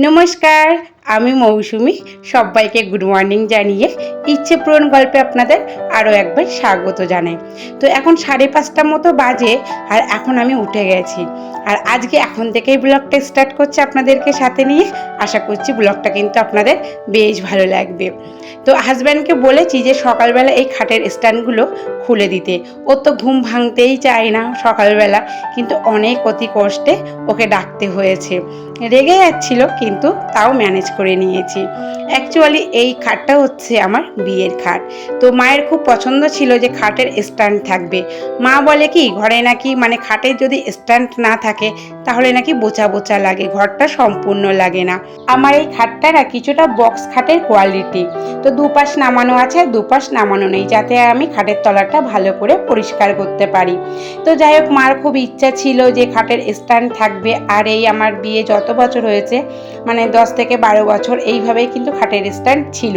নমস্কার আমি মৌসুমি সবাইকে গুড মর্নিং জানিয়ে ইচ্ছে পূরণ গল্পে আপনাদের আরও একবার স্বাগত জানাই। তো এখন সাড়ে পাঁচটার মতো বাজে আর এখন আমি উঠে গেছি। আর আজকে এখন থেকেই ব্লগটা স্টার্ট করছে আপনাদেরকে সাথে নিয়ে। আশা করছি ব্লগটা কিন্তু আপনাদের বেশ ভালো লাগবে। তো হাজব্যান্ডকে বলেছি যে সকালবেলা এই খাটের স্ট্যান্ডগুলো খুলে দিতে। ও তো ঘুম ভাঙতেই চায় না সকালবেলা, কিন্তু অনেক অতি কষ্টে ওকে ডাকতে হয়েছে। রেগে যাচ্ছিল, কিন্তু তাও ম্যানেজ করে নিয়েছি। অ্যাকচুয়ালি এই খাটটা হচ্ছে আমার বিয়ের খাট। তো মায়ের খুব পছন্দ ছিল যে খাটের স্ট্যান্ড থাকবে। মা বলে কি, ঘরে নাকি মানে খাটের যদি স্ট্যান্ড না থাকে, তাহলে নাকি বোচা বোচা লাগে, ঘরটা সম্পূর্ণ লাগে না। আমার এই খাটটা না কিছুটা বক্স খাটের কোয়ালিটি তো দুপাশ নামানো আছে, দুপাশ নামানো নেই, যাতে আমি খাটের তলাটা ভালো করে পরিষ্কার করতে পারি। তো যাই হোক, মার খুব ইচ্ছা ছিল যে খাটের স্ট্যান্ড থাকবে। আর এই আমার বিয়ে যত বছর হয়েছে মানে দশ থেকে বারো বছর এইভাবেই কিন্তু খাটের স্ট্যান্ড ছিল।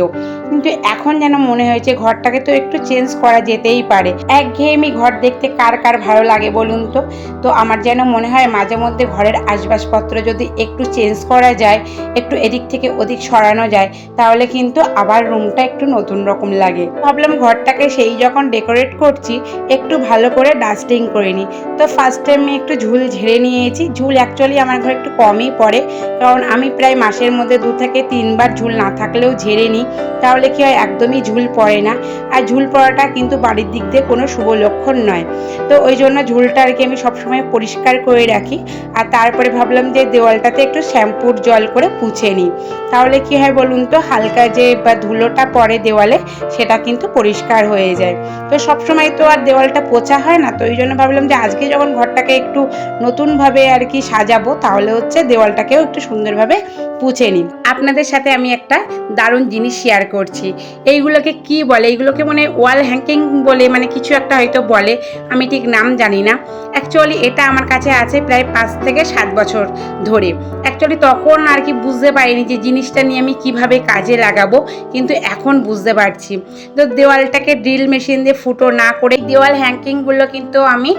কিন্তু এখন যেন মনে হয়েছে ঘরটাকে তো একটু চেঞ্জ করা যেতেই পারে। একঘেয়েমি ঘর দেখতে কার কার ভালো লাগে বলুন তো? তো আমার যেন মনে হয় মাঝে মধ্যে ঘরের আসবাবপত্র যদি একটু চেঞ্জ করা যায়, একটু এদিক থেকে ওদিক সরানো যায়, তাহলে কিন্তু আবার রুমটা একটু নতুন রকম লাগে। ভাবলাম ঘরটাকে সেই যখন ডেকোরেট করছি, একটু ভালো করে ডাস্টিং করে নিই। তো ফার্স্টে আমি একটু ঝুল ঝেড়ে নিয়েছি। ঝুল অ্যাকচুয়ালি আমার ঘরে একটু কমই পড়ে। কারণ আমি প্রায় মাসের মধ্যে দু থেকে তিনবার ঝুল না থাকলেও ঝেড়ে নিই, তাহলে কি হয় একদমই ঝুল পড়ে না। আর ঝুল পড়াটা কিন্তু বাড়ির দিক দিয়ে কোনো শুভ লক্ষণ নয়। তো ওই জন্য ঝুলটা আর কি আমি সবসময় পরিষ্কার করে রাখি। আর তারপরে ভাবলাম যে দেওয়ালটাতে একটু শ্যাম্পুর জল করে পুছে নিই। তাহলে কি হয় বলুন তো, হালকা যে বা ধুলোটা পড়ে দেওয়ালে, সেটা কিন্তু পরিষ্কার হয়ে যায়। তো সবসময় তো আর দেওয়ালটা পোছা হয় না, তো ওই জন্য ভাবলাম যে আজকে যখন ঘরটাকে একটু নতুনভাবে আর কি সাজাবো, তাহলে হচ্ছে দেওয়ালটাকেও একটু সুন্দরভাবে পুছে নিই। আপনাদের সাথে আমি একটা দারুণ জিনিস শেয়ার করছি। এইগুলোকে কি বলে? এইগুলোকে মানে ওয়াল হ্যাঙ্কিং বলে মানে কিছু একটা হয়তো বলে, আমি ঠিক নাম জানি না। অ্যাকচুয়ালি এটা আমার কাছে আছে প্রায় পাঁচ থেকে সাত বছর ধরে। অ্যাকচুয়ালি তখন আর কি বুঝতে পারিনি যে জিনিসটা নিয়ে আমি কীভাবে কাজে লাগাবো, কিন্তু এখন বুঝতে পারছি। তো দেওয়ালটাকে ড্রিল মেশিন দিয়ে ফুটো না করে দেওয়াল হ্যাঙ্কিংগুলো কিন্তু আমি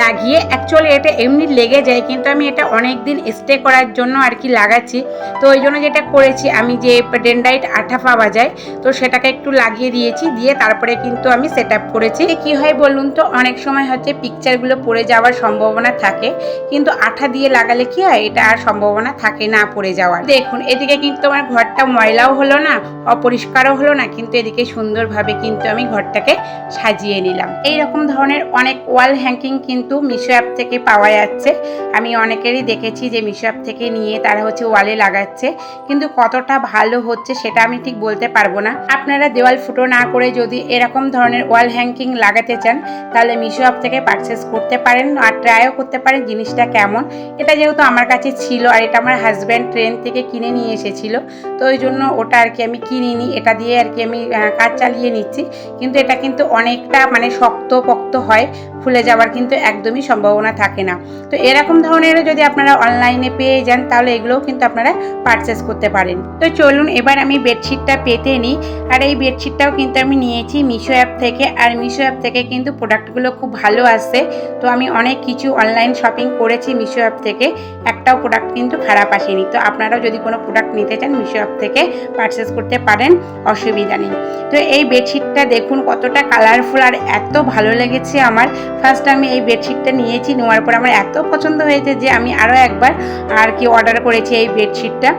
লাগিয়ে অ্যাকচুয়ালি এটা এমনি লেগে যায়, কিন্তু আমি এটা অনেক দিন স্টে করার জন্য আর কি লাগাচ্ছি। তো ওই জন্য যেটা করেছি, আমি যে ডেন্ডাইট আঠা পাওয়া যায় তো সেটাকে একটু লাগিয়ে দিয়েছি, দিয়ে তারপরে কিন্তু আমি সেট আপ করেছি। কি হয় বলুন তো, অনেক সময় হচ্ছে পিকচারগুলো পড়ে যাওয়ার সম্ভাবনা থাকে, কিন্তু আঠা দিয়ে লাগালে কি হয়, এটা আর সম্ভাবনা থাকে না পড়ে যাওয়ার। দেখুন, এদিকে কিন্তু আমার ঘরটা ময়লাও হলো না, অপরিষ্কারও হলো না, কিন্তু এদিকে সুন্দরভাবে কিন্তু আমি ঘরটাকে সাজিয়ে নিলাম। এই রকম ধরনের অনেক ওয়াল হ্যাঙ্কিং কিন্তু মিশো অ্যাপ থেকে পাওয়া যাচ্ছে। আমি অনেকেরই দেখেছি যে মিশো অ্যাপ থেকে নিয়ে তারা হচ্ছে ওয়ালে লাগাচ্ছে, কিন্তু কতটা ভালো হচ্ছে সেটা আমি ঠিক বলতে পারব না। আপনারা দেওয়াল ফুটো না করে যদি এরকম ধরনের ওয়াল হ্যাঙ্কিং লাগাতে চান, তাহলে মিশো অ্যাপ থেকে পারচেস করতে পারেন আর ট্রাইও করতে পারেন জিনিসটা কেমন। এটা যেহেতু আমার কাছে ছিল আর এটা আমার হাজব্যান্ড ট্রেন থেকে কিনে নিয়ে এসেছিল, তো ওই জন্য ওটা আর কি আমি কিনিনি। এটা দিয়ে আর কি আমি কাজ চালিয়ে নিচ্ছি। কিন্তু এটা কিন্তু অনেকটা মানে শক্ত পক্ত হয়। খুলে যাওয়ার কিন্তু একদমই সম্ভাবনা থাকে না। তো এরকম ধরনেরও যদি আপনারা অনলাইনে পেয়ে যান, তাহলে এগুলোও কিন্তু আপনারা পারচেস করতে পারেন। তো চলুন, এবার আমি বেডশিটটা পেতে নিই। আর এই বেডশিটটাও কিন্তু আমি নিয়েছি মিশো অ্যাপ থেকে। আর মিশো অ্যাপ থেকে কিন্তু প্রোডাক্টগুলো খুব ভালো আসে তো আমি অনেক কিছু অনলাইন শপিং করেছি মিশো অ্যাপ থেকে। একটাও প্রোডাক্ট কিন্তু খারাপ আসেনি। তো আপনারাও যদি কোনো প্রোডাক্ট নিতে চান মিশো অ্যাপ থেকে পারচেস করতে পারেন, অসুবিধা নেই। তো এই বেডশিটটা দেখুন কতটা কালারফুল আর এত ভালো লেগেছে আমার। ফার্স্ট আমি এই বেডশিটটা নিয়েছি, নেওয়ার পর আমার এত পছন্দ হয়েছে যে আমি আরও একবার আর কি অর্ডার করেছি এই বেডশিটটা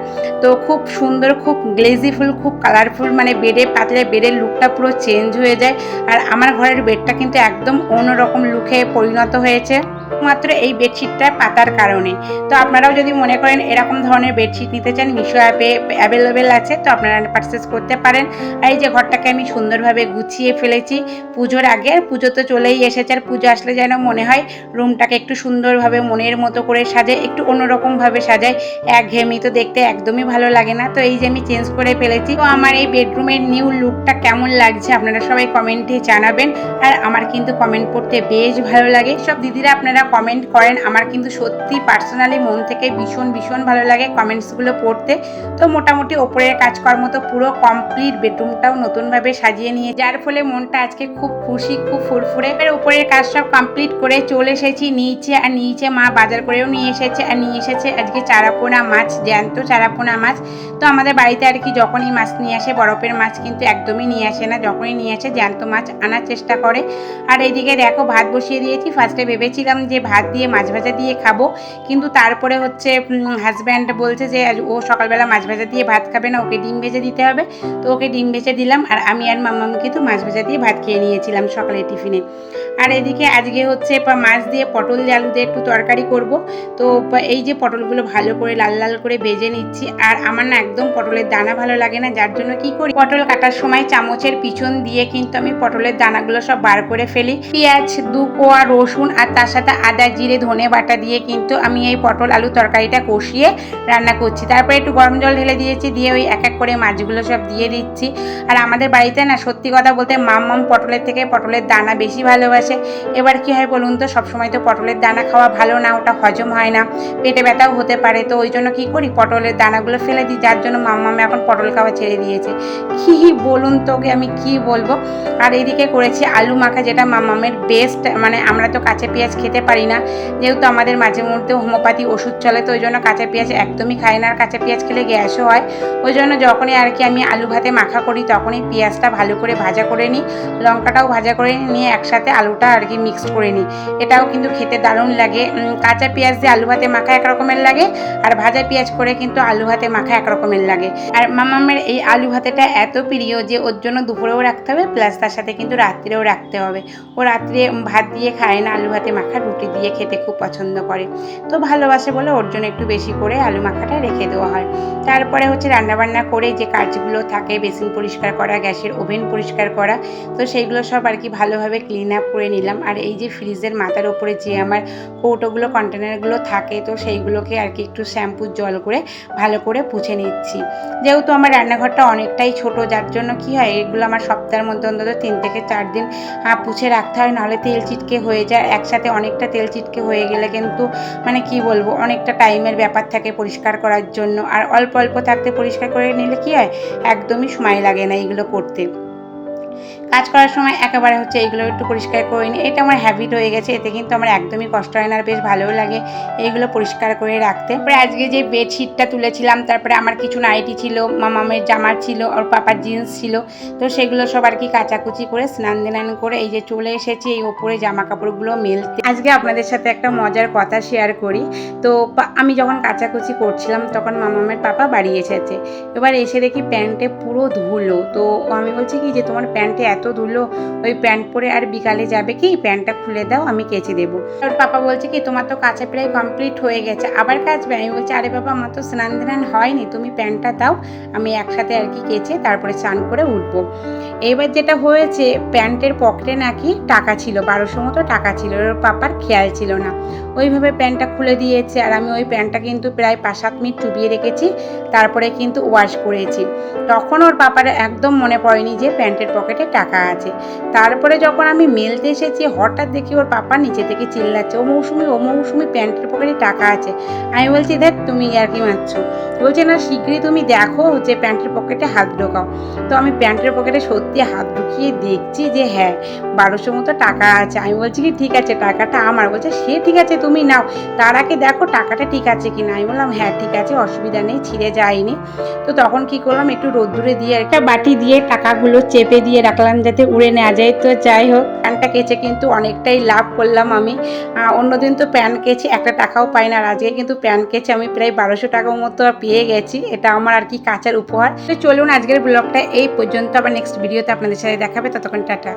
তো খুব সুন্দর, খুব গ্লেজিফুল খুব কালারফুল মানে বেডে পাতলে বেডের লুকটা পুরো চেঞ্জ হয়ে যায়। আর আমার ঘরের বেডটা কিন্তু একদম অন্যরকম লুকে পরিণত হয়েছে। মাত্র এই বেডশিটটা পাতার কারণে। তো আপনারাও যদি মনে করেন এরকম ধরনের বেডশিট নিতে চান মিশো অ্যাপে অ্যাভেলেবেল আছে, তো আপনারা পারচেস করতে পারেন। আর এই যে ঘরটাকে আমি সুন্দরভাবে গুছিয়ে ফেলেছি, পুজোর আগে, পুজো তো চলেই এসেছে, আর পুজো আসলে যেন মনে হয় রুমটাকে একটু সুন্দরভাবে মনের মতো করে সাজায়, একটু অন্যরকমভাবে সাজায়। একঘেয়েমি তো দেখতে একদমই ভালো লাগে না, তো এই যে আমি চেঞ্জ করে ফেলেছি। তো আমার এই বেডরুমের নিউ লুকটা কেমন লাগছে আপনারা সবাই কমেন্টে জানাবেন। আর আমার কিন্তু কমেন্ট পড়তে বেশ ভালো লাগে। সব দিদিরা আপনারা আপনারা কমেন্ট করেন, আমার কিন্তু সত্যি পার্সোনালি মন থেকে ভীষণ ভীষণ ভালো লাগে কমেন্টসগুলো পড়তে। তো মোটামুটি ওপরের কাজকর্ম তো পুরো কমপ্লিট বেডরুমটাও নতুনভাবে সাজিয়ে নিয়ে যার ফলে মনটা আজকে খুব খুশি, খুব ফুরফুরে। এবার উপরের কাজ সব কমপ্লিট করে চলে এসেছি, নিচে আর নিচে মা বাজার করেও নিয়ে এসেছে, আর নিয়ে এসেছে আজকে চারাপোনা মাছ, জ্যান্ত চারাপোনা মাছ। তো আমাদের বাড়িতে আর কি যখনই মাছ নিয়ে আসে, বরফের মাছ কিন্তু একদমই নিয়ে আসে না, যখনই নিয়ে আসে জ্যান্ত মাছ আনার চেষ্টা করে। আর এইদিকে দেখো ভাত বসিয়ে দিয়েছি ফার্স্টে ভেবেছিলাম যে ভাত দিয়ে মাছ ভাজা দিয়ে খাব। কিন্তু তারপরে হচ্ছে হাজব্যান্ড বলছে যে ও সকালবেলা মাছ ভাজা দিয়ে ভাত খাবে না, ওকে ডিম ভেজে দিতে হবে। তো ওকে ডিম ভেজে দিলাম, আর আমি আর মাম্মাম কিন্তু মাছ ভাজা দিয়ে ভাত খেয়ে নিয়েছিলাম সকালে টিফিনে। আর এদিকে আজকে হচ্ছে মাছ দিয়ে পটল দিয়ে আলু দিয়ে একটু তরকারি করব। তো এই যে পটলগুলো ভালো করে লাল লাল করে ভেজে নিচ্ছি, আর আমার না একদম পটলের দানা ভালো লাগে না, যার জন্য কি করি, পটল কাটার সময় চামচের পিছন দিয়ে কিন্তু আমি পটলের দানাগুলো সব বার করে ফেলি। পেঁয়াজ দু কোয়া রসুন, আর তার সাথে আদা, জিরে, ধনে বাটা দিয়ে কিন্তু আমি এই পটল আলু তরকারিটা কষিয়ে রান্না করছি। তারপরে একটু গরম জল ঢেলে দিয়েছি, দিয়ে ওই এক এক করে মাছগুলো সব দিয়ে দিচ্ছি। আর আমাদের বাড়িতে না, সত্যি কথা বলতে মাম মাম পটলের থেকে পটলের দানা বেশি ভালোবাসে। এবার কি হয় বলুন তো, সবসময় তো পটলের দানা খাওয়া ভালো না, ওটা হজম হয় না, পেটে ব্যথাও হতে পারে। তো ওই জন্য কী করি, পটলের দানাগুলো ফেলে দিই, যার জন্য মাম্মামে এখন পটল খাওয়া ছেড়ে দিয়েছে। কী বলুন তোকে, আমি কি বলব? আর এদিকে করেছি আলু মাখা, যেটা মাম্মামের বেস্ট মানে আমরা তো কাঁচা পেঁয়াজ খেতে পারি না। যেহেতু আমাদের মাঝে মধ্যে হোমিওপ্যাথি ওষুধ চলে, তো ওই জন্য কাঁচা পেঁয়াজ একদমই খাই না। আর কাঁচা পেঁয়াজ খেলে গ্যাসও হয়। ওই জন্য যখনই আর কি আমি আলু ভাতে মাখা করি, তখনই পেঁয়াজটা ভালো করে ভাজা করে নিই। লঙ্কাটাও ভাজা করে নিয়ে একসাথে আলুটা আর কি মিক্সড করে নিই। এটাও কিন্তু খেতে দারুণ লাগে। কাঁচা পেঁয়াজ দিয়ে আলু ভাতে মাখা এক রকমের লাগে, আর ভাজা পেঁয়াজ করে কিন্তু আলু ভাতে মাখা এক রকমের লাগে। আর মামামের এই আলু ভাতেটা এত প্রিয় যে ওর জন্য দুপুরেও রাখতে হবে, প্লাস তার সাথে কিন্তু রাত্রেও রাখতে হবে। ও রাত্রে ভাত দিয়ে খায় না আলু ভাতে মাখা রুটি দিয়ে খেতে খুব পছন্দ করে। তো ভালোবাসে বলে ওর জন্য একটু বেশি করে আলু মাখাটা রেখে দেওয়া হয়। তারপরে হচ্ছে রান্নাবান্না করে যে কাজগুলো থাকে, বেসিন পরিষ্কার করা, গ্যাসের ওভেন পরিষ্কার করা, তো সেইগুলো সব আর কি ভালোভাবে ক্লিন আপ করে নিলাম। আর এই যে ফ্রিজের মাথার ওপরে যে আমার কৌটোগুলো কন্টেনারগুলো থাকে, তো সেইগুলোকে আর কি একটু শ্যাম্পুর জল করে ভালো করে পুছে নিচ্ছি। যেহেতু আমার রান্নাঘরটা অনেকটাই ছোট, যার জন্য কি হয়, এগুলো আমার সপ্তাহের মধ্যে অন্তত তিন থেকে চার দিন পুছে রাখতে হয়। নাহলে তেল চিটকে হয়ে যায়। একসাথে অনেকটা তেল চিটকে হয়ে গেলে কিন্তু মানে কি বলব, অনেকটা টাইমের ব্যাপার থাকে পরিষ্কার করার জন্য। আর অল্প অল্প থাকতে পরিষ্কার করে নিলে কি হয়? একদমই সময় লাগে না এগুলো করতে। কাজ করার সময় একেবারে হচ্ছে এইগুলো একটু পরিষ্কার করে নিই। এটা আমার হ্যাবিট হয়ে গেছে, এতে কিন্তু আমার একদমই কষ্ট হয় না আর বেশ ভালোও লাগে এইগুলো পরিষ্কার করে রাখতে। তারপরে আজকে যে বেডশিটটা তুলেছিলাম, তারপরে আমার কিছু নাইটি ছিল মামামের জামার ছিল, ওর পাপার জিন্স ছিল, তো সেগুলো সব আর কি কাচাকুচি করে, স্নান দিনান করে এই যে চলে এসেছি, এই ওপরে জামা কাপড়গুলো মেলতে। আজকে আপনাদের সাথে একটা মজার কথা শেয়ার করি। তো আমি যখন কাচাকুচি করছিলাম, তখন মামামের পাপা বাড়ি এসেছে। এবার এসে দেখি প্যান্টে পুরো ধুলো, তো আমি বলছি কি যে তোমার প্যান্টে এত ধুলো, ওই প্যান্ট পরে আর বিকালে যাবে কি? প্যান্টটা খুলে দাও, আমি কেচে দেবো। ওর পাপা বলছে কি, তোমার তো কাঁচা প্রায় কমপ্লিট হয়ে গেছে। আবার কাচবে আমি বলছি, আরে বাবা, আমার তো স্নান ধান হয়নি, তুমি প্যান্টটা দাও, আমি একসাথে আর কি কেচে তারপরে স্নান করে উঠবো। এবার যেটা হয়েছে, প্যান্টের পকেটে নাকি টাকা ছিল, বারোশো মতো টাকা ছিল, ওর পাপার খেয়াল ছিল না। ওইভাবে প্যান্টটা খুলে দিয়েছে, আর আমি ওই প্যান্টটা কিন্তু প্রায় পাঁচ সাত মিনিট চুবিয়ে রেখেছি, তারপরে কিন্তু ওয়াশ করেছি। তখন ওর পাপার একদম মনে পড়েনি যে প্যান্টের পকেটে টাকা আছে। তারপরে যখন আমি মেলতে এসেছি, হঠাৎ দেখি ওর পাপা নিচে থেকে চিল্লাচ্ছে। ও মৌসুমি ও মৌসুমি প্যান্টের পকেটে টাকা আছে। আমি বলছি, দেখ, তুমি আর কি মারছো? বলছে, না শীঘ্রই তুমি দেখো যে প্যান্টের পকেটে হাত ঢোকাও। তো আমি প্যান্টের পকেটে সত্যি হাত ঢুকিয়ে দেখছি যে হ্যাঁ বারোশো মতো টাকা আছে। আমি বলছি কি, ঠিক আছে, টাকাটা আমার। বলছে, সে ঠিক আছে, তুমি নাও। তার আগে দেখো টাকাটা ঠিক আছে কি না আমি বললাম হ্যাঁ ঠিক আছে, অসুবিধা নেই, ছিঁড়ে যায়নি। তো তখন কি করলাম, একটু রোদ্দুরে দিয়ে একটা বাটি দিয়ে টাকাগুলো চেপে দিয়ে রাখলাম যাতে উড়ে নেওয়া যায়। তো যাই হোক, প্যানটা কেচে কিন্তু অনেকটাই লাভ করলাম আমি। অন্যদিন তো প্যান কেচে একটা টাকাও পাই না। আর আজকে কিন্তু প্যান কেচে আমি প্রায় বারোশো টাকার মতো পেয়ে গেছি। এটা আমার আর কি কাঁচার উপহার। তো চলুন, আজকের ব্লগটা এই পর্যন্ত। আবার নেক্সট ভিডিওতে আপনাদের সাথে দেখাবে ততক্ষণ টাটা।